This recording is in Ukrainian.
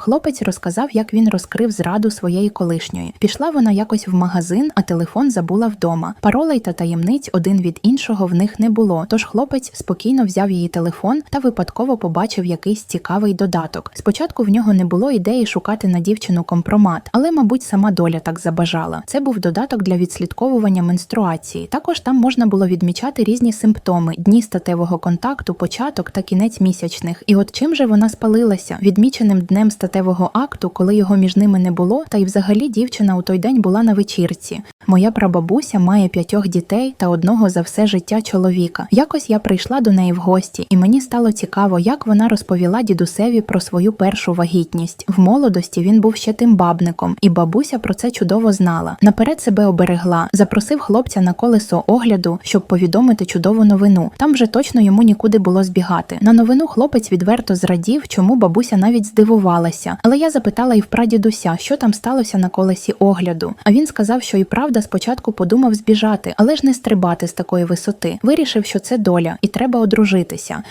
Хлопець розказав, як він розкрив зраду своєї колишньої. Пішла вона якось в магазин, а телефон забула вдома. Паролей та таємниць один від іншого в них не було. Тож хлопець спокійно взяв її телефон та випадково побачив якийсь цікавий додаток. Спочатку в нього не було ідеї шукати на дівчину компромат, але, мабуть, сама доля так забажала. Це був додаток для відслідковування менструації. Також там можна було відмічати різні симптоми: дні статевого контакту, початок та кінець місячних. І от чим же вона спалилася? Відміченим днем статевого акту, коли його між ними не було, та й взагалі дівчина у той день була на вечірці. Моя прабабуся має п'ятьох дітей та одного за все життя чоловіка. Якось я прийшла до неї в гості, і мені стало цікаво, як вона розповіла дідусеві про свою першу вагітність. В молодості він був ще тим бабником, і бабуся про це чудово знала. Наперед себе оберегла, запросив хлопця на колесо огляду, щоб повідомити чудову новину. Там вже точно йому нікуди було збігати. На новину хлопець відверто зрадів, чому бабуся навіть здивувалася. Але я запитала і в прадідуся, що там сталося на колесі огляду. А він сказав, що і правда спочатку подумав збіжати, але ж не стрибати з такої висоти. Вирішив, що це доля, і треба одружитися.